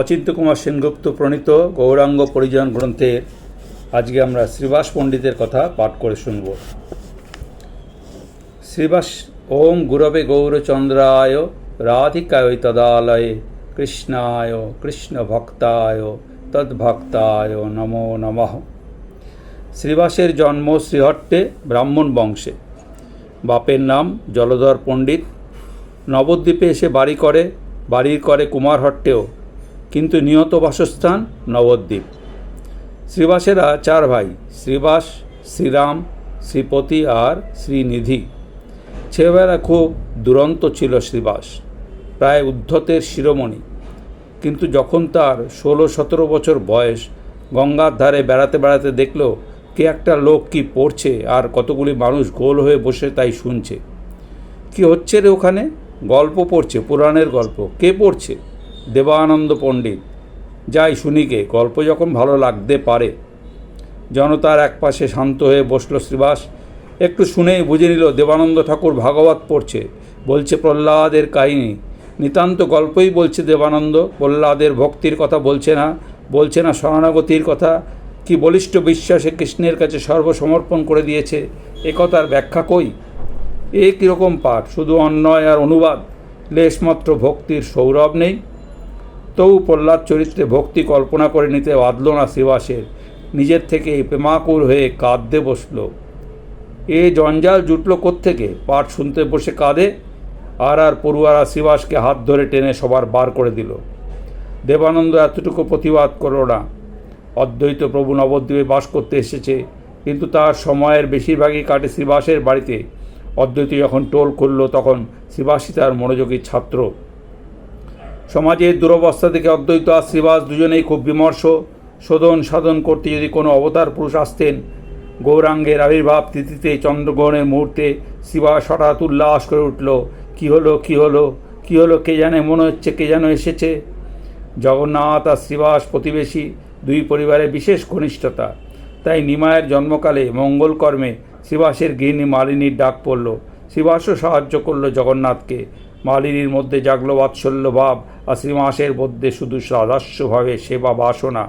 অচিন্ত কুমার সেনগুপ্ত প্রণীত গৌরাঙ্গ পরিজন গ্রন্থের আজকে আমরা শ্রীবাস পণ্ডিতের কথা পাঠ করে শুনব। শ্রীবাস, ওম গুরবে গৌরচন্দ্রায়, রাধিকায় তদালয়ে, কৃষ্ণায় কৃষ্ণ ভক্তায় তদ্ভক্তায় নমো নমঃ। শ্রীবাসের জন্ম শ্রীহট্টে ব্রাহ্মণ বংশে। বাপের নাম জলধর পণ্ডিত। নবদ্বীপে এসে বাড়ি করে, বাড়ির করে কুমারহট্টেও। কিন্তু নিহত বাসস্থান নবদ্বীপ। শ্রীবাসেরা চার ভাই, শ্রীবাস, শ্রীরাম, শ্রীপতি আর শ্রীনিধি। ছেলেবেলা খুব দুরন্ত ছিল শ্রীবাস, প্রায় উদ্ধতের শিরোমণি। কিন্তু যখন তার ষোলো সতেরো বছর বয়স, গঙ্গার ধারে বেড়াতে বেড়াতে দেখল, কে একটা লোক কি পড়ছে আর কতগুলি মানুষ গোল হয়ে বসে তাই শুনছে। কি হচ্ছে রে ওখানে? গল্প পড়ছে, পুরাণের গল্প। কে পড়ছে? দেবানন্দ পণ্ডিত। যাই শুনিকে, গল্প যখন ভালো লাগতে পারে, জনতার একপাশে শান্ত হয়ে বসল শ্রীবাস। একটু শুনেই বুঝে নিল দেবানন্দ ঠাকুর ভাগবত পড়ছে। বলছে, প্রহ্লাদের কাহিনী। নিতান্ত গল্পই বলছে দেবানন্দ। প্রহ্লাদের ভক্তির কথা বলছে না। বলছে না শরণাগতির কথা। কি বলিষ্ঠ বিশ্বাসে কৃষ্ণের কাছে সর্বসমর্পণ করে দিয়েছে। একথার ব্যাখ্যা কই? এ কীরকম পাঠ? শুধু অন্যয় আর অনুবাদ। লেশমাত্র ভক্তির সৌরভ নেই। তবু প্রহ্লাদ চরিত্রে ভক্তি কল্পনা করে নিতে বাঁধল না শ্রীবাসের নিজের থেকে প্রেমাকুর হয়ে কাঁদতে বসল। এ জঞ্জাল জুটল কোত্থেকে? পাঠ শুনতে বসে কাঁদে, আর আর পড়ুয়ারা শ্রীবাসকে হাত ধরে টেনে সবার বার করে দিল। দেবানন্দ এতটুকু প্রতিবাদ করল না। অদ্বৈত প্রভু নবদ্বীপে বাস করতে এসেছে, কিন্তু তার সময়ের বেশিরভাগই কাটে শ্রীবাসের বাড়িতে। অদ্বৈত যখন টোল খুলল, তখন শ্রীবাসী তার মনোযোগী ছাত্র। সমাজের দুরবস্থা থেকে অদ্বৈত আর শ্রীবাস দুজনেই খুব বিমর্ষ। শোধন সাধন করতে যদি কোনো অবতার পুরুষ আসতেন, গৌরাঙ্গের আবির্ভাব তিথিতে চন্দ্রগ্রহণের মুহূর্তে শ্রীবাস হঠাৎ উল্লাস করে উঠল, কি হলো কি হলো কি হলো, কে জানে, মনে হচ্ছে কে যেন এসেছে? জগন্নাথ আর শ্রীবাস প্রতিবেশী দুই পরিবারের বিশেষ ঘনিষ্ঠতা। তাই নিমায়ের জন্মকালে মঙ্গলকর্মে শ্রীবাসের গৃহিণী মালিনীর ডাক পড়ল শ্রীবাসও সাহায্য করল জগন্নাথকে। মালিনীর মধ্যে জাগলো বাৎসল্য ভাব, আর শ্রীমাসের মধ্যে শুধু সদাস্যভাবে সেবা বাসনা।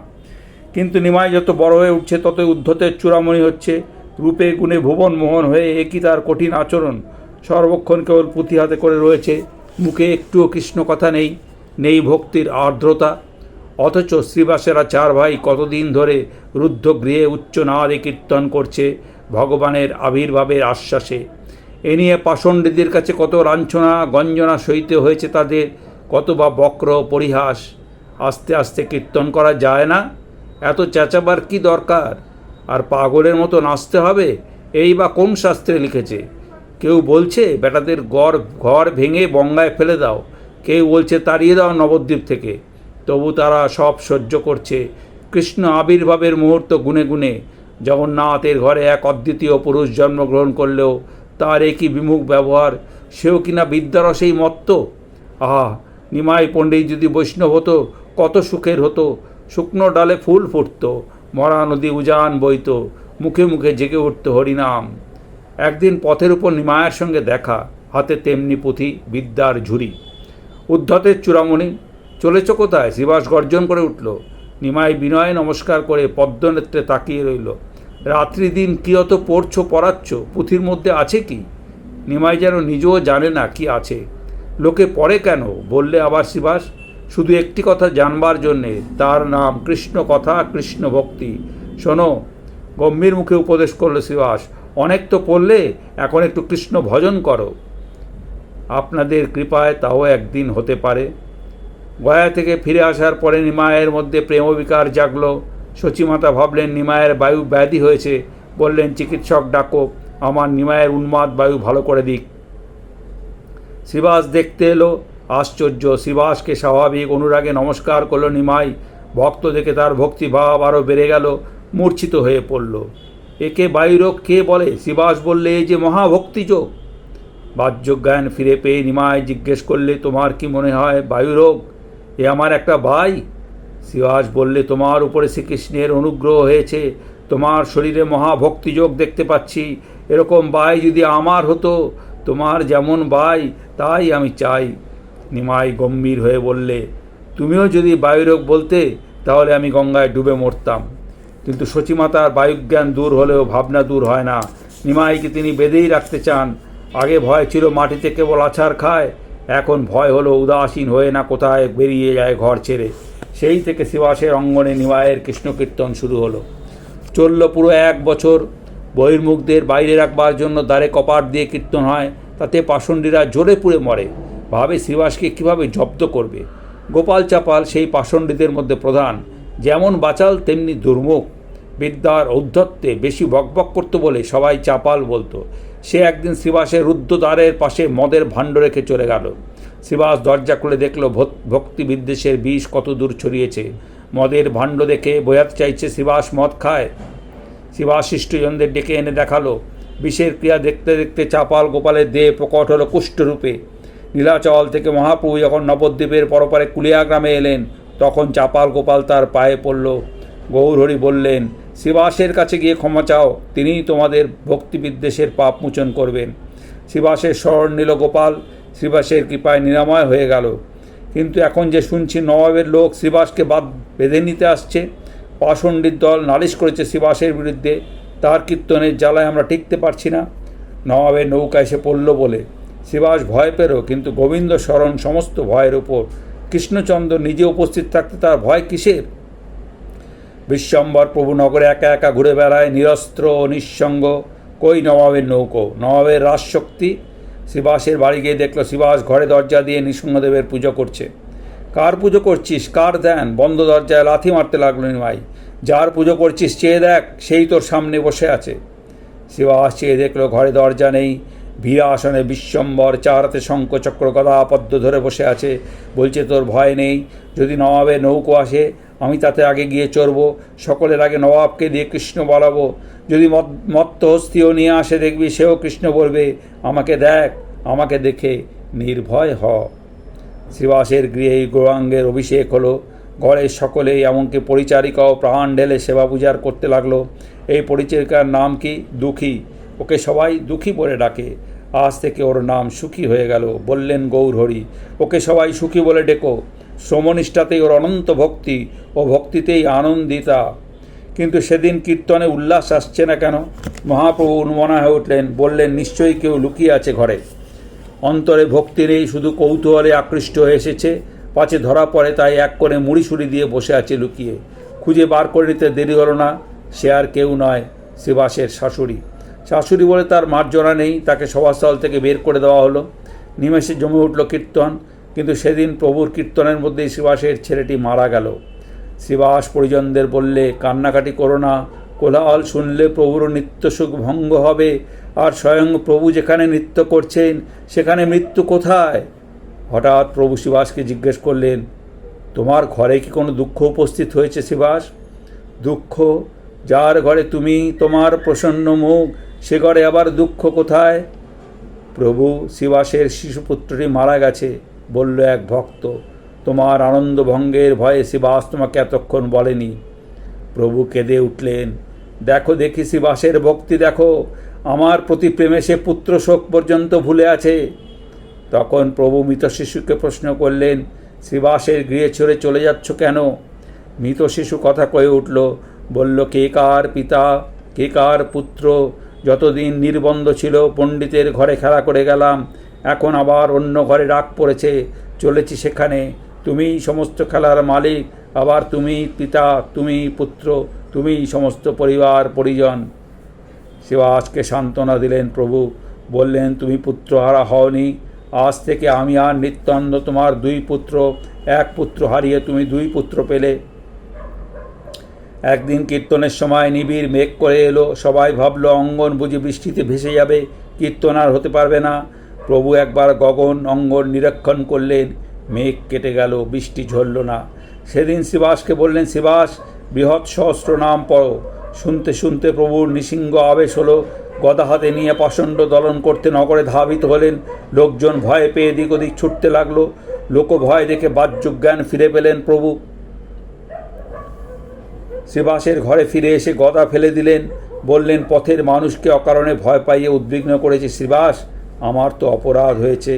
কিন্তু নিমাই যত বড় হয়ে উঠছে তত উদ্ধতের চূড়ামণি হচ্ছে। রূপে গুণে ভুবন মোহন হয়ে একই তার কঠিন আচরণ? সর্বক্ষণ কেবল পুঁথি হাতে করে রয়েছে। মুখে একটুও কৃষ্ণ কথা নেই নেই ভক্তির আর্দ্রতা। অথচ শ্রীবাসেরা চার ভাই কতদিন ধরে রুদ্ধ গৃহে উচ্চ নাদে কীর্তন করছে, ভগবানের আবির্ভাবের আশ্বাসে। এ নিয়ে পাষণ্ডীদের কাছে কত লাঞ্ছনা গঞ্জনা সইতে হয়েছে তাদের, কত বা বক্র পরিহাস, আস্তে আস্তে কীর্তন করা যায় না? এত চেঁচাবার কি দরকার? আর পাগলের মতো নাচতে হবে? এই বা কোন শাস্ত্রে লিখেছে? কেউ বলছে, বেটাদের গড়, ঘর ভেঙে বঙ্গায় ফেলে দাও। কেউ বলছে, তাড়িয়ে দাও নবদ্বীপ থেকে। তবু তারা সব সহ্য করছে। কৃষ্ণ আবির্ভাবের মুহূর্ত গুনে গুনে। জগন্নাথের ঘরে এক অদ্বিতীয় পুরুষ জন্মগ্রহণ করলেও তার একই বিমুখ ব্যবহার? সেও কিনা বিদ্যারসেই মত্ত? আহা, নিমাই পণ্ডিত যদি বৈষ্ণব হতো, কত সুখের হতো। শুকনো ডালে ফুল ফুটত, মরা নদী উজান বইত, মুখে মুখে জেগে উঠত হরিনাম। একদিন পথের উপর নিমায়ের সঙ্গে দেখা, হাতে তেমনি পুঁথি, বিদ্যার ঝুরি উদ্ধতের চূড়ামণি, চলেছ কোথায়? শ্রীবাস গর্জন করে উঠল। নিমাই বিনয় নমস্কার করে পদ্মনেত্রে তাকিয়ে রইল। রাত্রি দিন কী অত পড়ছ, পড়াচ্ছ? পুঁথির মধ্যে আছে কি? নিমাই যেন নিজেও জানে না কি আছে। লোকে পড়ে কেন? বললে আবার শিবাস, শুধু একটি কথা জানবার জন্যে, তার নাম কৃষ্ণ কথা, কৃষ্ণ ভক্তি। শোনো, গম্ভীর মুখে উপদেশ করল শিবাস, অনেক তো পড়লে, এখন একটু কৃষ্ণ ভজন করো। আপনাদের কৃপায় তাও একদিন হতে পারে। গয়া থেকে ফিরে আসার পরে নিমায়ের মধ্যে প্রেমবিকার জাগলো। সচিমাতা ভাবলেন নিমায়ের বায়ু ব্যাধি হয়েছে। বললেন, চিকিৎসক, ডাকো। আমার নিমায়ের উন্মাদ বায়ু ভালো করে দিক। শ্রীবাস দেখতে এলো, আশ্চর্য। শ্রীবাসকে স্বাভাবিক অনুরাগে নমস্কার করল নিমাই। ভক্ত দেখে তার ভক্তিভাব আরও বেড়ে গেল, মূর্ছিত হয়ে পড়ল। একে বায়ুরোগ কে বলে? শ্রীবাস বললে, এই যে মহাভক্তিযোগ। বাহ্যজ্ঞান ফিরে পেয়ে নিমায় জিজ্ঞেস করলে, তোমার কি মনে হয় বায়ুরোগ এ আমার একটা ভাই। শিবাস বললে, তোমার উপরে শ্রীকৃষ্ণের অনুগ্রহ হয়েছে। তোমার শরীরে মহাভক্তিযোগ দেখতে পাচ্ছি। এরকম বাই যদি আমার হতো, তোমার যেমন বাই, তাই আমি চাই। নিমাই গম্ভীর হয়ে বললে, তুমিও যদি বায়ুরোগ বলতে, তাহলে আমি গঙ্গায় ডুবে মরতাম। কিন্তু সচিমাতার বায়ুজ্ঞান দূর হলেও ভাবনা দূর হয় না। নিমাইকে তিনি বেঁধেই রাখতে চান। আগে ভয় ছিল মাটিতে কেবল আছাড় খায় এখন ভয় হলো, উদাসীন হয়ে না কোথায় বেরিয়ে যায় ঘর ছেড়ে। সেই থেকে শিবাসের অঙ্গনে নিমায়ের কৃষ্ণকীর্তন শুরু হলো। চলল পুরো এক বছর। বহির্মুখদের বাইরে রাখবার জন্য দ্বারে কপাট দিয়ে কীর্তন হয়, তাতে পাষণ্ডীরা জোরে পুড়ে মরে। ভাবে শ্রীবাসকে কীভাবে জব্দ করবে? গোপাল চাপাল সেই পাষণ্ডীদের মধ্যে প্রধান। যেমন বাচাল, তেমনি দুর্মুখ। বিদ্যার ঔদ্ধত্যে বেশি বকবক করতো বলে সবাই চাপাল বলতো। সে একদিন শ্রীবাসের রুদ্ধদ্বারের পাশে মদের ভাণ্ড রেখে চলে গেল। শিবাস দরজা খুলে দেখল ভক- ভক্তি বিদ্বেষের বিষ কত দূর ছড়িয়েছে। মদের ভাণ্ড দেখে বোয়াতে চাইছে শিবাস মদ খায়? শিবাশিষ্টজনদের ডেকে এনে দেখাল। বিষের ক্রিয়া দেখতে দেখতে চাপাল গোপালের দেহ প্রকট হলো কুষ্ঠরূপে। নীলাচল থেকে মহাপ্রভু যখন নবদ্বীপের পরপারে কুলিয়া গ্রামে এলেন, তখন চাপাল গোপাল তার পায়ে পড়ল। গৌরহরি বললেন শিবাসের কাছে গিয়ে ক্ষমা চাও, তিনিই তোমাদের ভক্তি বিদ্বেষের পাপ মোচন করবেন। শিবাসের স্মরণ নিল গোপাল শ্রীবাসের কৃপায় নিরাময় হয়ে গেল। কিন্তু এখন যে শুনছি নবাবের লোক শ্রীবাসকে বাদ বেঁধে নিতে আসছে, পাষণ্ডীর দল নালিশ করেছে শিবাসের বিরুদ্ধে, তার কীর্তনের জ্বালায় আমরা টিকতে পারছি না। নবাবের নৌকা এসে পড়ল বলে। শিবাস ভয় পেল, কিন্তু গোবিন্দ স্মরণ সমস্ত ভয়ের ওপর কৃষ্ণচন্দ্র নিজে উপস্থিত থাকতে তার ভয় কিসের? বিশ্বম্বর প্রভু নগরে একা একা ঘুরে বেড়ায়, নিরস্ত্র নিঃসঙ্গ। কই নবাবের নৌকো? নবাবের রাজশক্তি? শিবাসের বাড়ি গিয়ে দেখল শিবাস ঘরে দরজা দিয়ে নৃসিংহদেবের পুজো করছে। কার পুজো করছিস? কার দেন বন্ধ দরজায় লাথি মারতে লাগল নিমাই যার পুজো করছিস চেয়ে দেখ, সেই তোর সামনে বসে আছে। শিবাস চেয়ে দেখল ঘরে দরজা নেই। ভিড়া আসনে বিশ্বম্বর চারাতে শঙ্খ চক্র গদা পদ্ম ধরে বসে আছে। বলছে, তোর ভয় নেই। যদি নবাবের নৌকো আসে আমি তাতে আগে গিয়ে চড়ব, সকলের আগে নবাবকে দিয়ে কৃষ্ণ বলাবো। যদি মত- মত্ত হস্তিও নিয়ে আসে দেখবি, সেও কৃষ্ণ বলবে, আমাকে দেখ, আমাকে দেখে নির্ভয় হ। শ্রীবাসের গৃহেই গৌরাঙ্গের অভিষেক হলো। ঘরের সকলেই এমনকি পরিচারিকাও প্রাণ ঢেলে সেবা পূজার করতে লাগল। এই পরিচারিকার নাম কি? দুঃখী। ওকে সবাই দুঃখী বলে ডাকে। আজ থেকে ওর নাম সুখী হয়ে গেল। বললেন গৌরহরি, ওকে সবাই সুখী বলে ডেকো। শ্রমনিষ্ঠাতেই ওর অনন্ত ভক্তি ও ভক্তিতেই আনন্দিতা। কিন্তু সেদিন কীর্তনে উল্লাস আসছে না কেন? মহাপ্রভু উন্মনা হয়ে উঠলেন, বললেন, নিশ্চয়ই কেউ লুকিয়ে আছে ঘরে। অন্তরে ভক্তি নেই, শুধু কৌতূহলে আকৃষ্ট হয়ে এসেছে। পাছে ধরা পড়ে, তাই এক করে মুড়ি সুড়ি দিয়ে বসে আছে লুকিয়ে। খুঁজে বার করে নিতে দেরি হলো না, সে আর কেউ নয় শিবাসের শাশুড়ি। শাশুড়ি বলে তার মার্জনা নেই, তাকে সভাস্থল থেকে বের করে দেওয়া হলো। নিমেষে জমে উঠল কীর্তন। কিন্তু সেদিন প্রভুর কীর্তনের মধ্যেই শিবাসের ছেলেটি মারা গেল। শিবাস পরিজনদের বললে, কান্নাকাটি করো না, কোলাহল শুনলে প্রভুর নিত্য সুখ ভঙ্গ হবে, আর স্বয়ং প্রভু যেখানে নৃত্য করছেন, সেখানে মৃত্যু কোথায়? হঠাৎ প্রভু শিবাসকে জিজ্ঞেস করলেন, তোমার ঘরে কি কোনো দুঃখ উপস্থিত হয়েছে শিবাস দুঃখ? যার ঘরে তুমি তোমার প্রসন্ন মুখ, সে ঘরে আবার দুঃখ কোথায়? প্রভু শিবাসের শিশুপুত্রটি মারা গেছে। বলল এক ভক্ত, তোমার আনন্দ ভঙ্গের ভয়ে শিবাস তোমাকে এতক্ষণ বলেনি। প্রভু কেঁদে উঠলেন, দেখো, দেখি শিবাসের ভক্তি, দেখো, আমার প্রতি প্রেমে সে পুত্র শোক পর্যন্ত ভুলে আছে। তখন প্রভু মৃত শিশুকে প্রশ্ন করলেন, শিবাসের গৃহে ছেড়ে চলে যাচ্ছ কেন? মৃত শিশু কথা কয়ে উঠল, বলল, কে কার পিতা, কে কার পুত্র? যতদিন নির্বন্ধ ছিল, পণ্ডিতের ঘরে খেলা করে গেলাম এখন আবার অন্য ঘরে রাগ পড়েছে, চলেছি সেখানে। তুমিই সমস্ত খেলার মালিক, আবার তুমি পিতা, তুমি পুত্র তুমিই সমস্ত পরিবার, পরিজন। শিবাসকে সান্ত্বনা দিলেন প্রভু, বললেন, তুমি পুত্র হারা হওনি। আজ থেকে আমি আর নিত্যানন্দ তোমার দুই পুত্র, এক পুত্র হারিয়ে তুমি দুই পুত্র পেলে। একদিন কীর্তনের সময় নিবিড় মেঘ করে এলো। সবাই ভাবলো, অঙ্গন বুঝি বৃষ্টিতে ভেসে যাবে, কীর্তন আর হতে পারবে না। প্রভু একবার গগন অঙ্গন নিরীক্ষণ করলেন, মেঘ কেটে গেল, বৃষ্টি ঝরল না। সেদিন শিবাসকে বললেন শিবাস বৃহৎ সহস্র নাম পড়ো। শুনতে শুনতে প্রভুর নিসিংহ আবেশ হলো। গদা হাতে নিয়ে পাষণ্ড দলন করতে নগরে ধাবিত হলেন। লোকজন ভয় পেয়ে এদিক ওদিক ছুটতে লাগল। লোক ভয় দেখে বাহ্যজ্ঞান ফিরে পেলেন প্রভু। শিবাসের ঘরে ফিরে এসে গদা ফেলে দিলেন। বললেন, পথের মানুষকে অকারণে ভয় পাইয়ে উদ্বিগ্ন করেছে শিবাস আমার তো অপরাধ হয়েছে।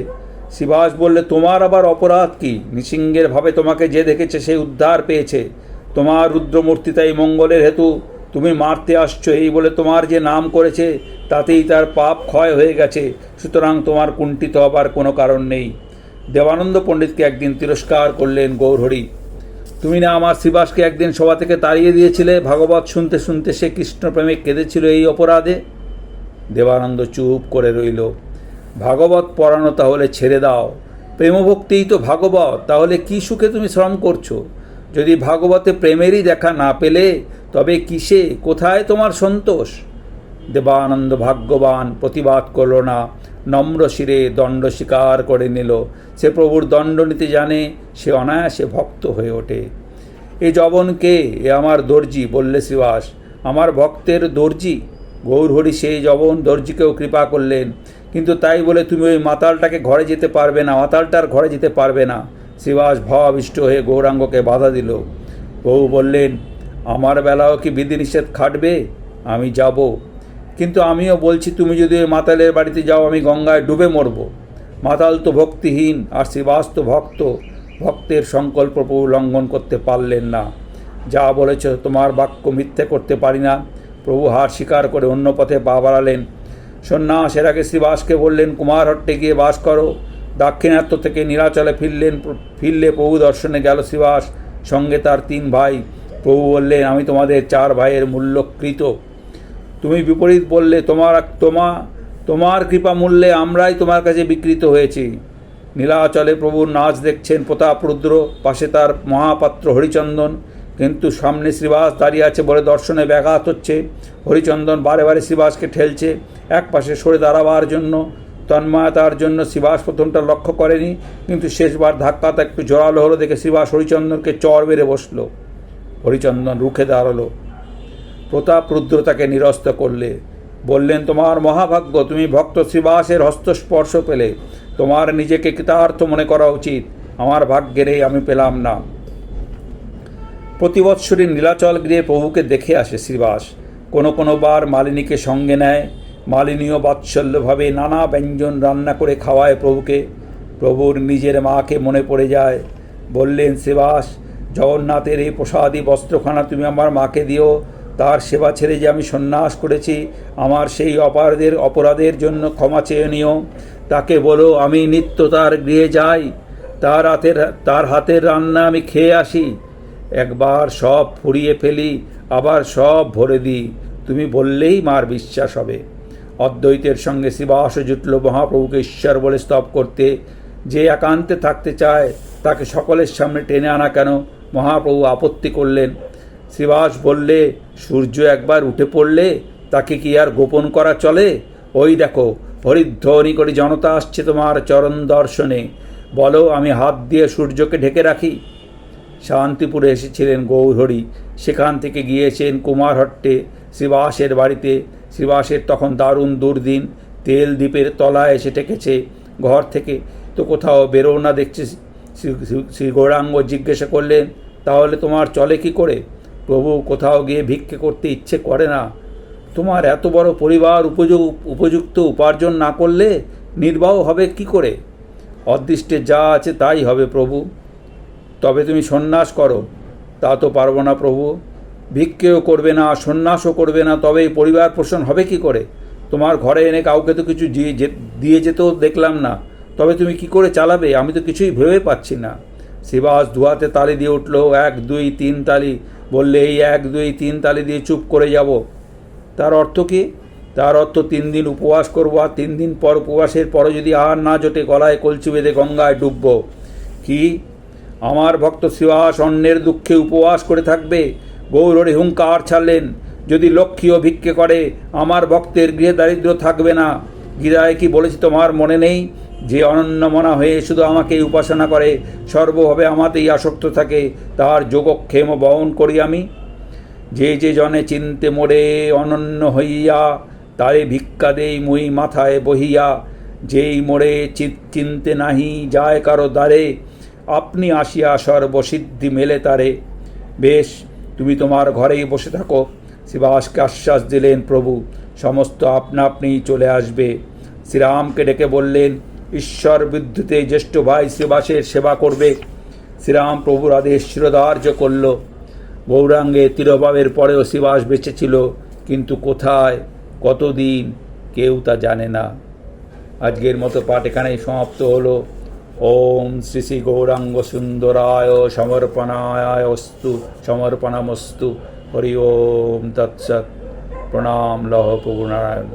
শিবাস বললে, তোমার আবার অপরাধ কি? নৃসিংহের ভাবে তোমাকে যে দেখেছে, সে উদ্ধার পেয়েছে। তোমার রুদ্রমূর্তি তাই মঙ্গলের হেতু। তুমি মারতে আসছো, এই বলে তোমার যে নাম করেছে, তাতেই তার পাপ ক্ষয় হয়ে গেছে। সুতরাং তোমার কুণ্ঠিত হবার কোনো কারণ নেই। দেবানন্দ পণ্ডিতকে একদিন তিরস্কার করলেন গৌরহরি। তুমি না আমার শিবাসকে একদিন সভা থেকে তাড়িয়ে দিয়েছিলে? ভাগবত শুনতে শুনতে সে কৃষ্ণপ্রেমে কেঁদেছিল এই অপরাধে? দেবানন্দ চুপ করে রইল। ভাগবত পড়ানো তাহলে ছেড়ে দাও। প্রেমভক্তিই তো ভাগবত, তাহলে কী সুখে তুমি শ্রম করছ? যদি ভাগবতে প্রেমেরই দেখা না পেলে, তবে কিসে? কোথায় তোমার সন্তোষ? দেবানন্দ ভাগ্যবান প্রতিবাদ করল না, নম্র শিরে দণ্ড স্বীকার করে নিল। সে প্রভুর দণ্ড নিতে জানে, সে অনায়াসে ভক্ত হয়ে ওঠে। এ জবনকে এ আমার দর্জি, বললে শিবাস আমার ভক্তের দর্জি। গৌরহরি সেই জবন দর্জিকেও কৃপা করলেন। কিন্তু তাই বলে তুমি ওই মাতালটাকে ঘরে যেতে পারবে না, মাতালটার ঘরে যেতে পারবে না। শিবাস ভাবাবিষ্ট হয়ে গৌরাঙ্গকে বাধা দিল। বউ বললেন, আমার বেলাও কি বিধিনিষেধ খাটবে? আমি যাব। কিন্তু আমিও বলছি, তুমি যদি ওই মাতালের বাড়িতে যাও, আমি গঙ্গায় ডুবে মরব। মাতাল তো ভক্তিহীন, আর শিবাস তো ভক্ত। ভক্তের সংকল্প লঙ্ঘন করতে পারলেন না। যা বলেছ তোমার বাক্য মিথ্যে করতে পারি না। প্রভু হার স্বীকার করে অন্য পথে পা বাড়ালেন। সন্ন্যাসের আগে শ্রীবাসকে বললেন কুমারহট্টে গিয়ে বাস করো। দাক্ষিণাত্য থেকে নীলাচলে ফিরলেন, ফিরলে প্রভু দর্শনে গেল শ্রীবাস। সঙ্গে তার তিন ভাই। প্রভু বললেন, আমি তোমাদের চার ভাইয়ের মূল্যকৃত। তুমি বিপরীত বললে, তোমার তোমা, তোমার কৃপা মূল্যে আমরাই তোমার কাছে বিকৃত হয়েছি। নীলাচলে প্রভুর নাচ দেখছেন প্রতাপ রুদ্র। পাশে তার মহাপাত্র হরিচন্দন। কিন্তু সামনে শ্রীবাস দাঁড়িয়ে আছে বলে দর্শনে ব্যাঘাত হচ্ছে। হরিচন্দন বারে বারে শ্রীবাসকে ঠেলছে। এক পাশে সরে দাঁড়াবার জন্য, তন্ময়তার জন্য শ্রীবাস প্রথমটা লক্ষ্য করেনি, কিন্তু শেষবার ধাক্কাটা একটু জোরালো হলো দেখে শ্রীবাস হরিচন্দনকে চর বেড়ে বসল। হরিচন্দন রুখে দাঁড়াল। প্রতাপ রুদ্র তাকে নিরস্ত করলে, বললেন, তোমার মহাভাগ্য, তুমি ভক্ত শ্রীবাসের হস্তস্পর্শ পেলে। তোমার নিজেকে কৃতার্থ মনে করা উচিত। আমার ভাগ্যের এই আমি পেলাম না। প্রতিবৎসরী নীলাচল গৃহে প্রভুকে দেখে আসে শ্রীবাস। কোনো কোনো বার মালিনীকে সঙ্গে নেয়। মালিনীয় বাৎসল্যভাবে নানা ব্যঞ্জন রান্না করে খাওয়ায় প্রভুকে। প্রভুর নিজের মাকে মনে পড়ে যায়। বললেন, শ্রীবাস, জগন্নাথের এই প্রসাদী বস্ত্রখানা তুমি আমার মাকে দিও। তার সেবা ছেড়ে যে আমি সন্ন্যাস করেছি, আমার সেই অপারদের অপরাধের জন্য ক্ষমা চেয়ে নিও। তাকে বলো, আমি নিত্য তার গৃহে যাই। তার হাতের তার হাতের রান্না আমি খেয়ে আসি। একবার সব ফুরিয়ে ফেলি, আবার সব ভরে দিই। তুমি বললেই মার বিশ্বাস হবে। অদ্বৈতের সঙ্গে শিবাস জুটল মহাপ্রভুকে ঈশ্বর বলে স্তব করতে। যে একান্তে থাকতে চায়, তাকে সকলের সামনে টেনে আনা কেন? মহাপ্রভু আপত্তি করলেন। শ্রীবাস বললে, সূর্য একবার উঠে পড়লে তাকে কি আর গোপন করা চলে? ওই দেখো, হরিধ্বনি করে জনতা আসছে তোমার চরণ দর্শনে। বলো, আমি হাত দিয়ে সূর্যকে ঢেকে রাখি? শান্তিপুরে এসেছিলেন গৌরহরি। সেখান থেকে গিয়েছেন কুমারহট্টে, শ্রীবাসের বাড়িতে। শ্রীবাসের তখন দারুণ দুর্দিন। তেল দ্বীপের তলায় এসে ঠেকেছে ঘর থেকে। তো কোথাও বেরো না দেখছি শ্রী গৌরাঙ্গ জিজ্ঞাসা করলেন, তাহলে তোমার চলে কি করে? প্রভু কোথাও গিয়ে ভিক্ষে করতে ইচ্ছে করে না। তোমার এত বড় পরিবার উপযোগ উপযুক্ত উপার্জন না করলে নির্বাহ হবে কি করে? অদৃষ্টে যা আছে তাই হবে প্রভু। তবে তুমি সন্ন্যাস করো, তা তো পারব না প্রভু। ভিক্ষেও করবে না, সন্ন্যাসও করবে না, তবে পরিবার পোষণ হবে কি করে? তোমার ঘরে এনে কাউকে তো কিছু দিয়ে যেতেও দেখলাম না। তবে তুমি কি করে চালাবে? আমি তো কিছুই ভেবে পাচ্ছি না। শিবাস ধোয়াতে তালি দিয়ে উঠল, এক, দুই, তিন তালি। বললে, এই এক, দুই, তিন তালি দিয়ে চুপ করে যাব। তার অর্থ কি? তার অর্থ তিন দিন উপবাস করব, আর তিন দিন পর উপবাসের পরে যদি আর না জোটে গলায় কলচি বেঁধে গঙ্গায় ডুববো। কি? আমার ভক্ত শিবাস অন্যের দুঃখে উপবাস করে থাকবে। গৌররে হুঙ্কার ছাড়লেন। যদি লক্ষ্মীও ভিক্ষে করে, আমার ভক্তের গৃহে দারিদ্র থাকবে না। গীতায় কি বলেছি তোমার মনে নেই? যে অনন্য মনা হয়ে শুধু আমাকে উপাসনা করে, সর্বভাবে আমাতেই আসক্ত থাকে। তার যোগক্ষেম বহন করি আমি। যে যে জনে চিনতে মোড়ে অনন্য হইয়া, তারে ভিক্ষা দেই মুই মাথায় বহিয়া। যেই মোড়ে চিত চিনতে নাহি, যায় কারও দ্বারে। আপনি আসিয়া সর্বসিদ্ধি মেলে তারে। বেশ, তুমি তোমার ঘরেই বসে থাকো। শিবাসকে আশ্বাস দিলেন প্রভু, সমস্ত আপনা আপনিই চলে আসবে। শ্রীরামকে ডেকে বললেন, ঈশ্বর বিদ্যুতে জ্যেষ্ঠ ভাই শ্রীবাসের সেবা করবে। শ্রীরাম প্রভুর আদেশ শিরোধার্য করল। গৌরাঙ্গে তিরোভাবের পরেও শিবাস বেঁচেছিল কিন্তু কোথায়, কতদিন, কেউ তা জানে না। আজকের মতো পাঠ এখানেই সমাপ্ত হলো। ওম শ্রী শ্রী গৌরাঙ্গ সুন্দরায় সমর্পণায় অস্তু সমর্পণমস্তু হরি ওম তৎসৎ প্রণাম লহ প্রভু নারায়ণ